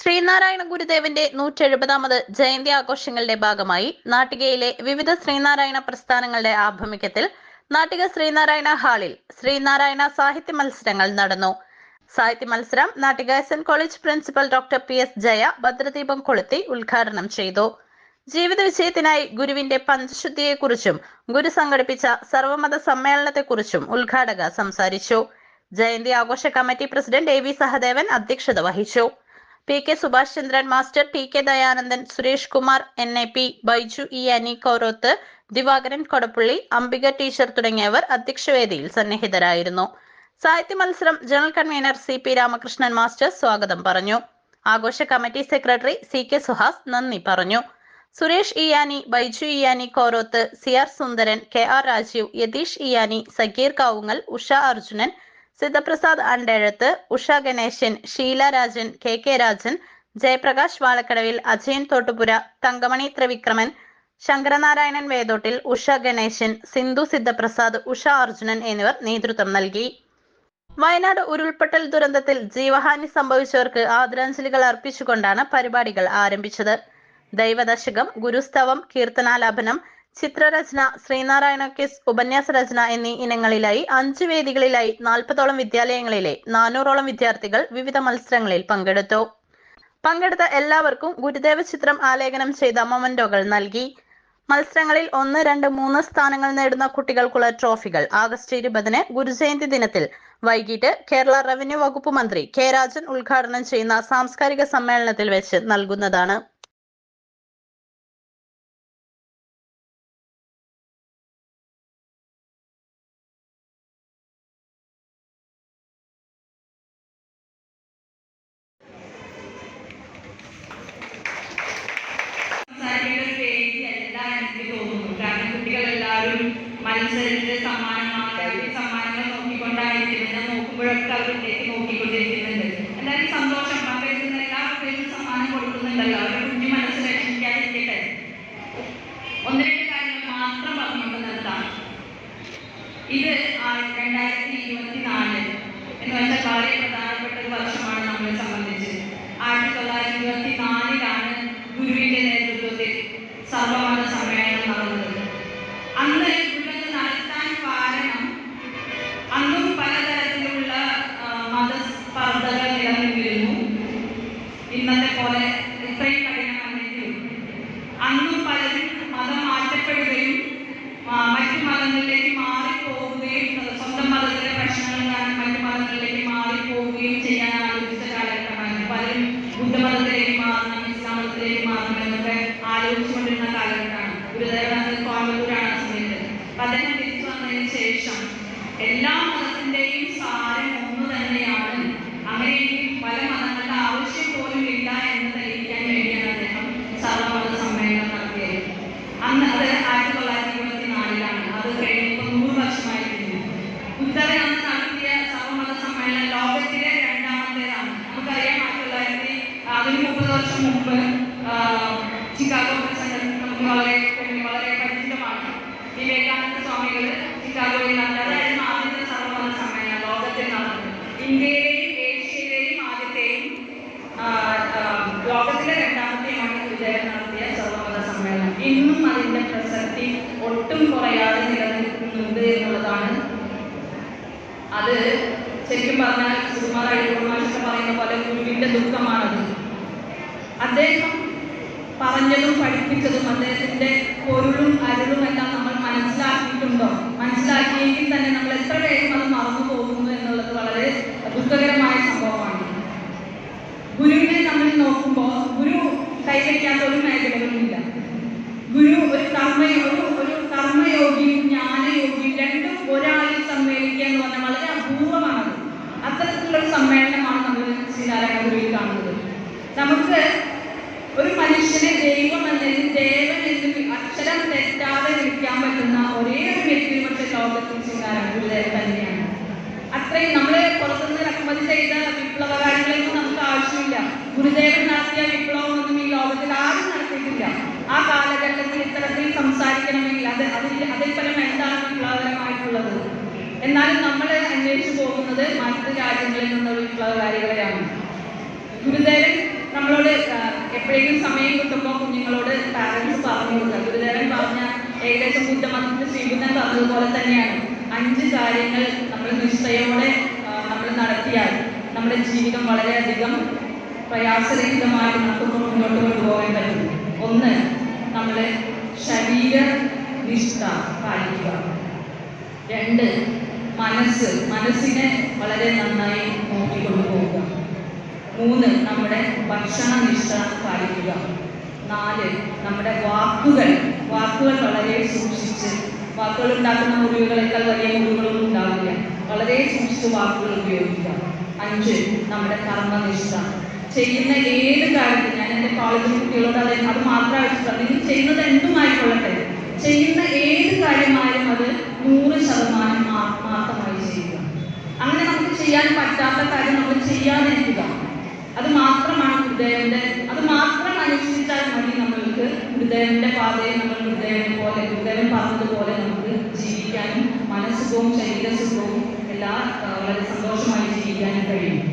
ശ്രീനാരായണ ഗുരുദേവന്റെ നൂറ്റി എഴുപതാമത് ജയന്തി ആഘോഷങ്ങളുടെ ഭാഗമായി നാട്ടികയിലെ വിവിധ ശ്രീനാരായണ പ്രസ്ഥാനങ്ങളുടെ ആഭിമുഖ്യത്തിൽ നാട്ടിക ശ്രീനാരായണ ഹാളിൽ ശ്രീനാരായണ സാഹിത്യ മത്സരങ്ങൾ നടന്നു. സാഹിത്യ മത്സരം Nattika S N college principal doctor P S Jaya ഭദ്രദീപം കൊളുത്തി ഉദ്ഘാടനം ചെയ്തു. ജീവിത വിജയത്തിനായി ഗുരുവിന്റെ പഞ്ചശുദ്ധിയെക്കുറിച്ചും ഗുരു സംഘടിപ്പിച്ച സർവമത സമ്മേളനത്തെക്കുറിച്ചും ഉദ്ഘാടക സംസാരിച്ചു. ജയന്തി ആഘോഷ committee president A V Sahadevan അധ്യക്ഷത വഹിച്ചു. P K Subhash Chandran master T K Dayanandan Suresh Kumar N A P Baiju E Ani Koroth Divakaran Kodappally Ambika teacher തുടങ്ങിയവർ അധ്യക്ഷവേദിയിൽ സന്നിഹിതരായിരുന്നു. സാഹിത്യ മത്സരം general convener C P Ramakrishnan master സ്വാഗതം പറഞ്ഞു. ആഘോഷ committee secretary C K Suhas നന്ദി പറഞ്ഞു. Suresh Iyani Baiju Iyani Koroth C R Sundaran K R Rajeev Yatheesh Iyani Sageer Kavungal Usha Arjunan Sidhaprasad Andezhath Usha Ganesan Sheela Rajan K K Rajan Jayaprakash Valakkadavil Ajayan Thottupura Thankamani Thrivikraman Sankaranarayanan Vedottil Usha Ganesan Sindhu Sidhaprasad Usha Arjunan എന്നിവർ നേതൃത്വം നൽകി. വയനാട് ഉരുൾപൊട്ടൽ ദുരന്തത്തിൽ ജീവഹാനി സംഭവിച്ചവർക്ക് ആദരാഞ്ജലികൾ അർപ്പിച്ചുകൊണ്ടാണ് പരിപാടികൾ ആരംഭിച്ചത്. ദൈവദശകം ഗുരുസ്തവം കീർത്തനാലാപനം ചിത്രരചന ശ്രീനാരായണ കിസ് ഉപന്യാസ രചന എന്നീ ഇനങ്ങളിലായി അഞ്ച് വേദികളിലായി നാൽപ്പതോളം വിദ്യാലയങ്ങളിലെ നാനൂറോളം വിദ്യാർത്ഥികൾ വിവിധ മത്സരങ്ങളിൽ പങ്കെടുത്തു. പങ്കെടുത്ത എല്ലാവർക്കും ഗുരുദേവ ചിത്രം ആലേഖനം ചെയ്ത മൊമന്റോകൾ നൽകി. മത്സരങ്ങളിൽ ഒന്ന് രണ്ട് മൂന്ന് സ്ഥാനങ്ങൾ നേടുന്ന കുട്ടികൾക്കുള്ള ട്രോഫികൾ ആഗസ്റ്റ് ഇരുപതിന് ഗുരുജയന്തി ദിനത്തിൽ. വൈകിട്ട് കേരള റവന്യൂ വകുപ്പ് മന്ത്രി കെ രാജൻ ഉദ്ഘാടനം ചെയ്യുന്ന സാംസ്കാരിക സമ്മേളനത്തിൽ വെച്ച് നൽകുന്നതാണ്. science and തിരിച്ചു വന്നതിന് ശേഷം എല്ലാ മതത്തിന്റെയും സാരം ഒന്ന് തന്നെയാണ്. അങ്ങനെ പല മതങ്ങളുടെ ആവശ്യം പോലും ഇല്ല എന്ന് തെളിയിക്കാൻ വേണ്ടിയാണ് അദ്ദേഹം സർവമത സമ്മേളനം നടത്തിയത്. അന്ന് അത് ആയിരത്തി തൊള്ളായിരത്തി ഇരുപത്തി നാലിലാണ് അത് കഴിഞ്ഞപ്പോൾ നൂറ് വർഷമായിരുന്നു ഉത്തരൻ അന്ന് നടത്തിയ സർവമത സമ്മേളനം ലോകത്തിലെ രണ്ടാമത്തേതാണ്. നമുക്കറിയാം ആയിരത്തി തൊള്ളായിരത്തി അതിന് മുപ്പത് വർഷം മുമ്പ് ചിക്കാഗോ പ്രസംഗം നമുക്ക് വളരെ വിവേകാനന്ദ സ്വാമികൾ ചിക്കാഗോയിൽ നടന്നത്. അതായിരുന്നു ആദ്യത്തെ സർവമത സമ്മേളനം ലോകത്തിൽ നടന്നത്. ഇന്ത്യയിലെയും ഏഷ്യയിലെയും ആദ്യത്തെയും ലോകത്തിലെ രണ്ടാമത്തെയുമാണ് വിജയം നടത്തിയ സർവമത സമ്മേളനം. ഇന്നും അതിന്റെ പ്രസക്തി ഒട്ടും കുറയാതെ നിലനിൽക്കുന്നുണ്ട് എന്നുള്ളതാണ്. അത് ശരിക്കും പറഞ്ഞാൽ സുകുമാർ അഴികുമാഷൊക്കെ പറയുന്ന പോലെ ഗുരുവിന്റെ ദുഃഖമാണത്. അദ്ദേഹം പറഞ്ഞതും പഠിപ്പിച്ചതും അദ്ദേഹത്തിന്റെ പൊരുളും അരുളും എല്ലാം നമ്മൾ മനസ്സിലാക്കിയിട്ടുണ്ടോ? മനസ്സിലാക്കിയെങ്കിൽ തന്നെ നമ്മൾ എത്ര വേഗം അത് മറന്നു പോകുന്നു എന്നുള്ളത് വളരെ ദുഃഖകരമായ സംഭവമാണ്. ഗുരുവിനെ നമ്മൾ നോക്കുമ്പോൾ ഗുരു കൈവയ്ക്കാത്ത ഒരു മേഖലകളുമില്ല. ഗുരു ഒരു കർമ്മ ഒരു കർമ്മയോഗിയും ജ്ഞാനയോഗിയും രണ്ടും ഒരാളിൽ സമ്മേളിക്കുക എന്ന് പറഞ്ഞാൽ വളരെ അപൂർവമാണത്. അത്തരത്തിലുള്ള സമ്മേളനമാണ് നമ്മൾ ശ്രീനാരായണ ഗുരുവിൽ കാണുന്നത്. നമുക്ക് ഒരു മനുഷ്യനെ ദൈവം എന്നതിൽ ദേവൻ എന്ന് അക്ഷരം തെറ്റാതെ വിളിക്കാൻ പറ്റുന്ന ഒരേ ഒരു ലോകത്തിൽ ശ്രീനാരായണ ഗുരുദേവൻ തന്നെയാണ് അത്രയും നമ്മളെ പുറത്തുനിന്ന് ഇറക്കുമതി ചെയ്ത വിപ്ലവകാരികളൊന്നും നമുക്ക് ആവശ്യമില്ല. ഗുരുദേവൻ നടത്തിയ വിപ്ലവമൊന്നും ഈ ലോകത്തിൽ ആരും നടത്തിയിട്ടില്ല. ആ കാലഘട്ടത്തിൽ ഇത്തരത്തിൽ സംസാരിക്കണമെങ്കിൽ അത് അതിൽ അതിൽ ഫലം എന്താണ് വിപ്ലവകരമായിട്ടുള്ളത്? എന്നാലും നമ്മൾ അന്വേഷിച്ചു പോകുന്നത് മറ്റ് രാജ്യങ്ങളിൽ നിന്നുള്ള വിപ്ലവകാരികളെയാണ്. ഗുരുദേവൻ നമ്മളോട് എപ്പോഴെങ്കിലും സമയം കിട്ടുമ്പോൾ കുഞ്ഞുങ്ങളോട് പാരൻസ് പറഞ്ഞു കൊടുക്കുക. ഗുരുദേവൻ പറഞ്ഞ ഏകദേശം ബുദ്ധമതത്തിന് സ്വീകരണം പറഞ്ഞതുപോലെ തന്നെയാണ്. അഞ്ച് കാര്യങ്ങൾ നമ്മൾ നിഷ്ഠയോടെ നമ്മൾ നടത്തിയാൽ നമ്മുടെ ജീവിതം വളരെയധികം പ്രയാസരഹിതമായി നമുക്ക് മുന്നോട്ട് കൊണ്ടുപോകാൻ പറ്റും. ഒന്ന് നമ്മുടെ ശരീര നിഷ്ഠ പാലിക്കുക. രണ്ട് മനസ്സ് മനസ്സിനെ വളരെ നന്നായി നോക്കിക്കൊണ്ടു പോവുക. മൂന്ന് നമ്മുടെ ഭക്ഷണ നിഷ്ഠ പാലിക്കുക. നാല് നമ്മുടെ വാക്കുകൾ വാക്കുകൾ വളരെ സൂക്ഷിച്ച് വാക്കുകൾ ഉണ്ടാക്കുന്ന മുറിവുകളേക്കാൾ വലിയ മുറിവുകളൊന്നും ഉണ്ടാവില്ല. വളരെ സൂക്ഷിച്ച് വാക്കുകൾ ഉപയോഗിക്കുക. അഞ്ച് നമ്മുടെ കർമ്മനിഷ്ഠ. ചെയ്യുന്ന ഏത് കാര്യത്തിൽ ഞാൻ എന്റെ കോളേജ് കുട്ടികളോട് അത് അത് മാത്രമായിട്ട് നിങ്ങൾ ചെയ്യുന്നത് എന്തുമായിക്കൊള്ളട്ടെ ചെയ്യുന്ന ഏത് കാര്യമായാലും അത് നൂറ് ശതമാനം ആത്മാർത്ഥമായി ചെയ്യുക. അങ്ങനെ നമുക്ക് ചെയ്യാൻ പറ്റാത്ത കാര്യം നമ്മൾ ചെയ്യാതിരിക്കുക. അത് മാത്രമാണ് ഹൃദയന്റെ അത് മാത്രം അനുഷ്ഠിച്ചാൽ മതി നമ്മൾക്ക് ഹൃദയന്റെ പാതയെ നമ്മൾ ഗുരുദേവനെ പോലെ ഗുരുദേവൻ പറഞ്ഞതുപോലെ നമുക്ക് ജീവിക്കാനും മനസ്സുഖവും ശരീരസുഖവും എല്ലാ വളരെ സന്തോഷമായി ജീവിക്കാനും കഴിയും.